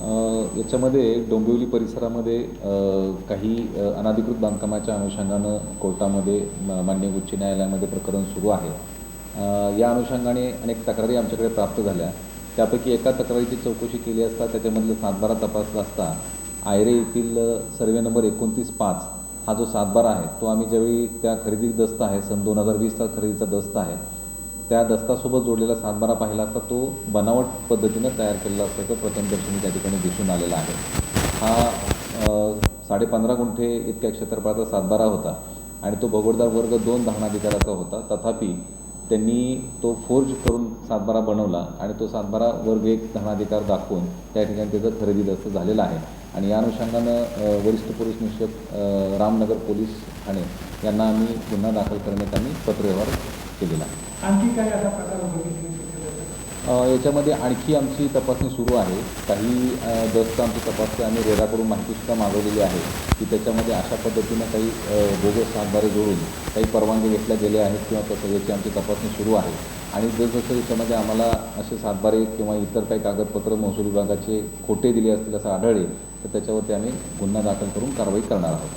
याच्यामध्ये डोंबिवली परिसरामध्ये काही अनधिकृत बांधकामाच्या अनुषंगानं कोर्टामध्ये मान्य उच्च न्यायालयामध्ये प्रकरण सुरू आहे. या अनुषंगाने अनेक तक्रारी आमच्याकडे प्राप्त झाल्या. त्यापैकी एका तक्रारीची चौकशी केली असता त्याच्यामधलं सातबारा तपासला असता आयरे येथील सर्वे नंबर एकोणतीस पाच हा जो सातबारा आहे तो आम्ही ज्यावेळी त्या खरेदी दस्त आहे सन दोन हजार वीसचा खरेदीचा दस्त आहे त्या दस्तासोबत जोडलेला सातबारा पाहिला असता तो बनावट पद्धतीनं तयार केलेला असल्याचं प्रथमदर्शनी त्या ठिकाणी दिसून आलेला आहे. हा साडेपंधरा गुंठे इतक्या क्षेत्रफळाचा सातबारा होता आणि तो भगोडदार वर्ग दोन दहनाधिकाराचा होता. तथापि त्यांनी तो फोर्ज करून सातबारा बनवला आणि तो सातबारा वर्ग एक धनाधिकार दाखवून त्या ठिकाणी त्याचं खरेदी दस्त झालेलं आहे. आणि या अनुषंगानं वरिष्ठ पोलीस निरीक्षक रामनगर पोलीस ठाणे यांना आम्ही गुन्हा दाखल करण्यात आम्ही पत्रव्यवहार केलेला आहे. आणखी काय असा प्रकार याच्यामध्ये आणखी आमची तपासणी सुरू आहे. काही दस्त आमची तपासणी आम्ही रेराकडून माहितीसुद्धा मागवलेली आहे की त्याच्यामध्ये अशा पद्धतीनं काही बोगस सातबारे जोडून काही परवानगी घेतल्या गेल्या आहेत किंवा तसं याची आमची तपासणी सुरू आहे. आणि जसजसं याच्यामध्ये आम्हाला असे सातबारे किंवा इतर काही कागदपत्र महसूल विभागाचे खोटे दिले असतील असं आढळले तर त्याच्यावरती आम्ही गुन्हा दाखल करून कारवाई करणार आहोत.